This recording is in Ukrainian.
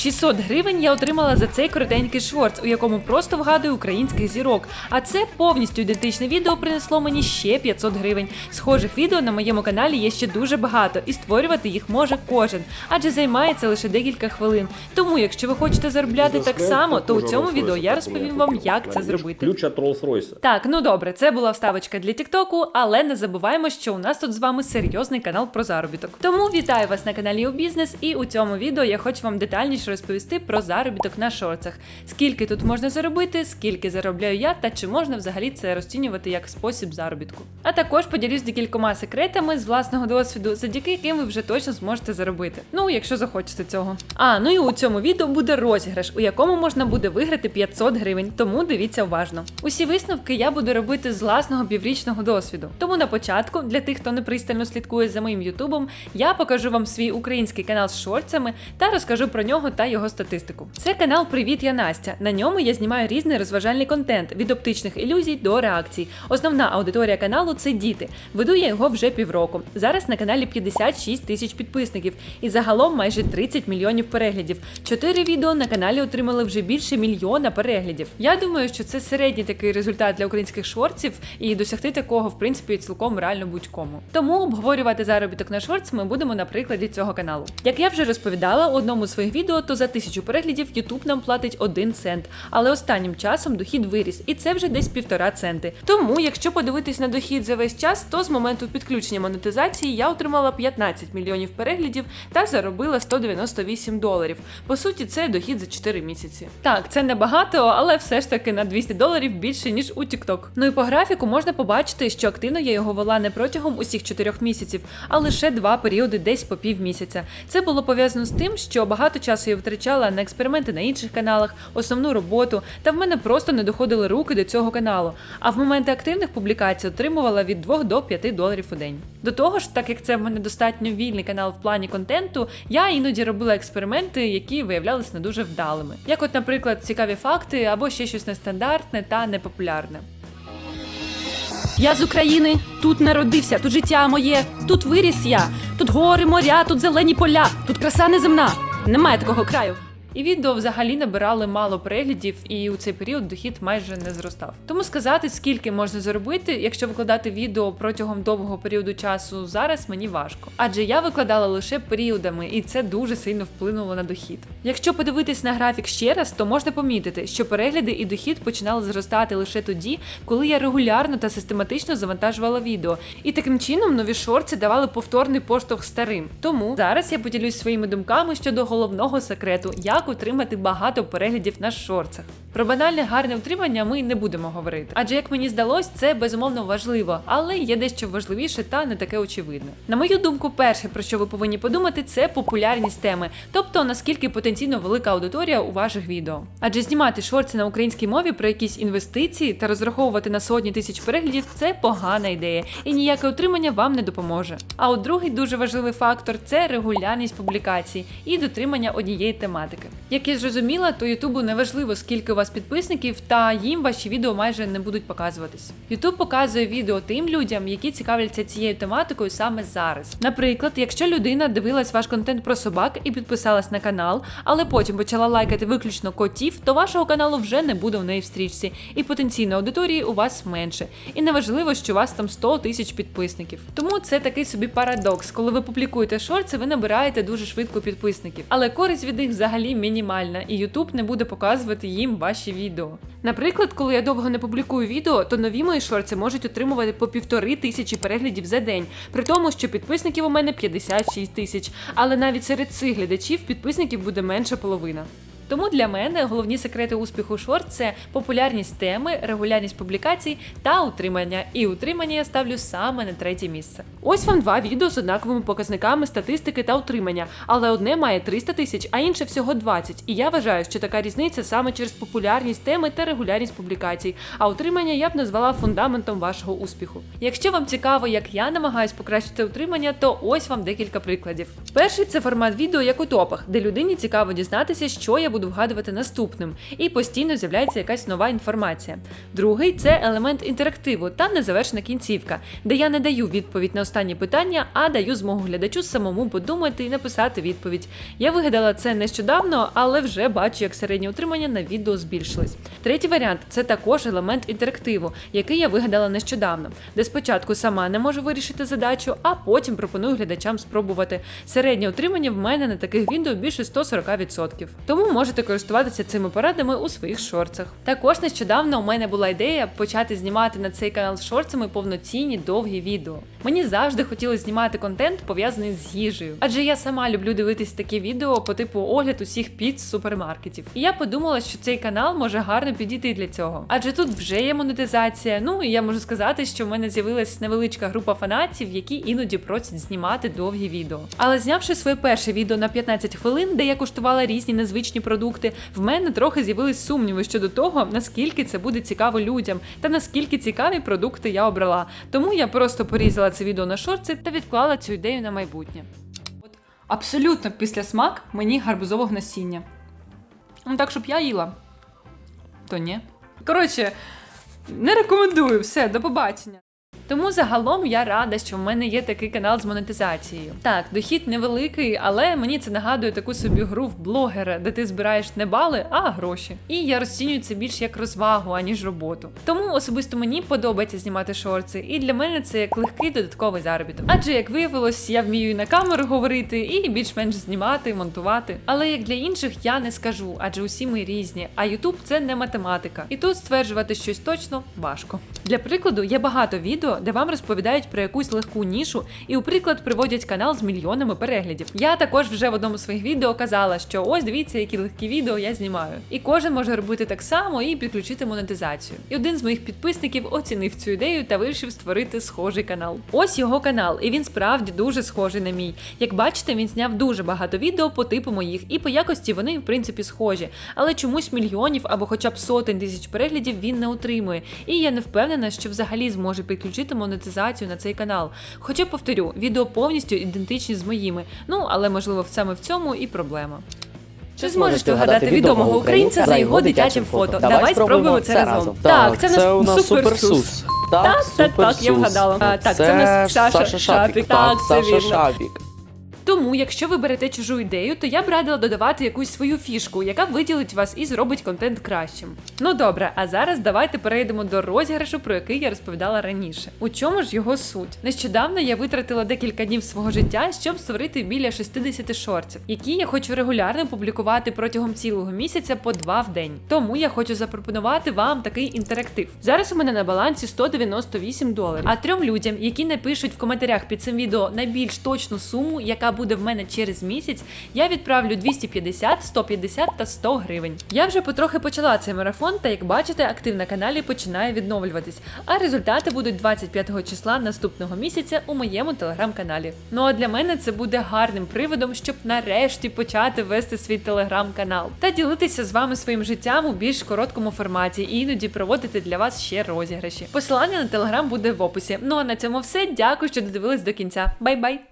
600 гривень я отримала за цей коротенький шортс, у якому просто вгадую українських зірок. А це повністю ідентичне відео принесло мені ще 500 гривень. Схожих відео на моєму каналі є ще дуже багато, і створювати їх може кожен, адже займається лише декілька хвилин. Тому, якщо ви хочете заробляти так само, то у цьому відео я розповім вам, як це зробити. Ключ от Rolls-Royce. Так, ну добре, це була вставочка для Тіктоку, але не забуваємо, що у нас тут з вами серйозний канал про заробіток. Тому вітаю вас на каналі у бізнес, і у цьому відео я хочу вам детальніше розповісти про заробіток на шорцах. Скільки тут можна заробити, скільки заробляю я, та чи можна взагалі це розцінювати як спосіб заробітку. А також поділюсь декількома секретами з власного досвіду, завдяки яким ви вже точно зможете заробити. Ну, якщо захочете цього. А ну і у цьому відео буде розіграш, у якому можна буде виграти 500 гривень. Тому дивіться уважно. Усі висновки я буду робити з власного піврічного досвіду. Тому на початку, для тих, хто не пристально слідкує за моїм ютубом, я покажу вам свій український канал з шорцями та розкажу про нього та його статистику. Це канал Привіт, я Настя. На ньому я знімаю різний розважальний контент від оптичних ілюзій до реакцій. Основна аудиторія каналу це діти. Веду я його вже півроку. Зараз на каналі 56 тисяч підписників і загалом майже 30 мільйонів переглядів. Чотири відео на каналі отримали вже більше мільйона переглядів. Я думаю, що це середній такий результат для українських шортсів, і досягти такого, в принципі, цілком реально будь-кому. Тому обговорювати заробіток на шортс ми будемо на прикладі цього каналу. Як я вже розповідала у одному з своїх відео, то за тисячу переглядів YouTube нам платить 1 цент, але останнім часом дохід виріс, і це вже десь півтора центи. Тому, якщо подивитись на дохід за весь час, то з моменту підключення монетизації я отримала 15 мільйонів переглядів та заробила 198 доларів. По суті, це дохід за 4 місяці. Так, це небагато, але все ж таки на 200 доларів більше ніж у TikTok. Ну і по графіку можна побачити, що активно я його вела не протягом усіх 4 місяців, а лише два періоди десь по пів місяця. Це було пов'язано з тим, що багато часу я витрачала на експерименти на інших каналах, основну роботу, та в мене просто не доходили руки до цього каналу. А в моменти активних публікацій отримувала від 2 до 5 доларів у день. До того ж, так як це в мене достатньо вільний канал в плані контенту, я іноді робила експерименти, які виявлялися не дуже вдалими. Як, от, наприклад, цікаві факти або ще щось нестандартне та непопулярне. Я з України, тут народився, тут життя моє, тут виріс я, тут гори, моря, тут зелені поля, тут краса неземна. Немає такого краю. І відео взагалі набирали мало переглядів, і у цей період дохід майже не зростав. Тому сказати, скільки можна заробити, якщо викладати відео протягом довгого періоду часу зараз мені важко. Адже я викладала лише періодами, і це дуже сильно вплинуло на дохід. Якщо подивитись на графік ще раз, то можна помітити, що перегляди і дохід починали зростати лише тоді, коли я регулярно та систематично завантажувала відео. І таким чином нові шорти давали повторний поштовх старим. Тому зараз я поділюсь своїми думками щодо головного секрету, як утримати багато переглядів на шорцах. Про банальне гарне утримання ми не будемо говорити, адже як мені здалось, це безумовно важливо, але є дещо важливіше та не таке очевидне. На мою думку, перше про що ви повинні подумати, це популярність теми, тобто наскільки потенційно велика аудиторія у ваших відео. Адже знімати шорти на українській мові про якісь інвестиції та розраховувати на сотні тисяч переглядів це погана ідея, і ніяке утримання вам не допоможе. А от другий дуже важливий фактор це регулярність публікацій і дотримання однієї тематики. Як я зрозуміла, то Ютубу не важливо, скільки у вас підписників, та їм ваші відео майже не будуть показуватись. Ютуб показує відео тим людям, які цікавляться цією тематикою саме зараз. Наприклад, якщо людина дивилась ваш контент про собак і підписалась на канал, але потім почала лайкати виключно котів, то вашого каналу вже не буде в неї в стрічці, і потенційної аудиторії у вас менше. І неважливо, що у вас там 100 тисяч підписників. Тому це такий собі парадокс. Коли ви публікуєте шорти, ви набираєте дуже швидко підписників, але користь від них взагалі мінімальна, і YouTube не буде показувати їм ваші відео. Наприклад, коли я довго не публікую відео, то нові мої шорти можуть отримувати по півтори тисячі переглядів за день, при тому, що підписників у мене 56 тисяч. Але навіть серед цих глядачів підписників буде менше половина. Тому для мене головні секрети успіху шорт це популярність теми, регулярність публікацій та утримання. І утримання я ставлю саме на третє місце. Ось вам два відео з однаковими показниками статистики та утримання, але одне має 300 тисяч, а інше всього 20. І я вважаю, що така різниця саме через популярність теми та регулярність публікацій. А утримання я б назвала фундаментом вашого успіху. Якщо вам цікаво, як я намагаюсь покращити утримання, то ось вам декілька прикладів. Перший це формат відео як у топах, де людині цікаво дізнатися, що я буду буду вгадувати наступним, і постійно з'являється якась нова інформація. Другий це елемент інтерактиву та незавершена кінцівка, де я не даю відповідь на останні питання, а даю змогу глядачу самому подумати і написати відповідь. Я вигадала це нещодавно, але вже бачу, як середнє утримання на відео збільшилось. Третій варіант це також елемент інтерактиву, який я вигадала нещодавно, де спочатку сама не можу вирішити задачу, а потім пропоную глядачам спробувати. Середнє утримання в мене на таких відео більше 140%. Тому можете користуватися цими порадами у своїх шорцах. Також нещодавно у мене була ідея почати знімати на цей канал з шорцами повноцінні довгі відео. Мені завжди хотілося знімати контент пов'язаний з їжею, адже я сама люблю дивитись такі відео по типу огляд усіх піц супермаркетів. І я подумала, що цей канал може гарно підійти для цього. Адже тут вже є монетизація. Ну і я можу сказати, що в мене з'явилась невеличка група фанатів, які іноді просять знімати довгі відео. Але знявши своє перше відео на 15 хвилин, де я куштувала різні незвичні продукти, в мене трохи з'явились сумніви щодо того, наскільки це буде цікаво людям та наскільки цікаві продукти я обрала. Тому я просто порізала це відео на шорти та відклала цю ідею на майбутнє. От абсолютно після смак мені гарбузового насіння. Ну так, щоб я їла. То ні. Коротше, не рекомендую. Все, до побачення. Тому загалом я рада, що в мене є такий канал з монетизацією. Так, дохід невеликий, але мені це нагадує таку собі гру в блогера, де ти збираєш не бали, а гроші. І я розцінюю це більш як розвагу, аніж роботу. Тому особисто мені подобається знімати шорти, і для мене це як легкий додатковий заробіток. Адже як виявилось, я вмію і на камеру говорити, і більш-менш знімати, монтувати. Але як для інших я не скажу, адже усі ми різні. А Ютуб це не математика. І тут стверджувати щось точно важко. Для прикладу, є багато відео, де вам розповідають про якусь легку нішу, і у приклад приводять канал з мільйонами переглядів. Я також вже в одному з своїх відео казала, що ось дивіться, які легкі відео я знімаю. І кожен може робити так само і підключити монетизацію. І один з моїх підписників оцінив цю ідею та вирішив створити схожий канал. Ось його канал, і він справді дуже схожий на мій. Як бачите, він зняв дуже багато відео по типу моїх, і по якості вони в принципі схожі, але чомусь мільйонів або хоча б сотень тисяч переглядів він не отримує. І я не впевнена, що взагалі зможе підключити монетизацію на цей канал. Хоча повторю, відео повністю ідентичні з моїми. Ну але можливо саме в цьому і проблема. Чи зможеш ти вгадати відомого українця за його дитячим фото? Давай спробуємо це разом. Так, це у нас суперсус. Так, так, так, я вгадала. Так, це у нас Саша Шапік. Так, це Саша вірно. Тому, якщо ви берете чужу ідею, то я б радила додавати якусь свою фішку, яка виділить вас і зробить контент кращим. Ну добре, а зараз давайте перейдемо до розіграшу, про який я розповідала раніше. У чому ж його суть? Нещодавно я витратила декілька днів свого життя, щоб створити біля 60 шортів, які я хочу регулярно публікувати протягом цілого місяця по два в день. Тому я хочу запропонувати вам такий інтерактив. Зараз у мене на балансі 198 доларів. А трьом людям, які напишуть в коментарях під цим відео найбільш точну суму, буде в мене через місяць, я відправлю 250, 150 та 100 гривень. Я вже потрохи почала цей марафон, та як бачите, актив на каналі починає відновлюватись. А результати будуть 25 числа наступного місяця у моєму телеграм-каналі. Ну а для мене це буде гарним приводом, щоб нарешті почати вести свій телеграм-канал та ділитися з вами своїм життям у більш короткому форматі і іноді проводити для вас ще розіграші. Посилання на телеграм буде в описі. Ну а на цьому все. Дякую, що додивились до кінця. Бай-бай!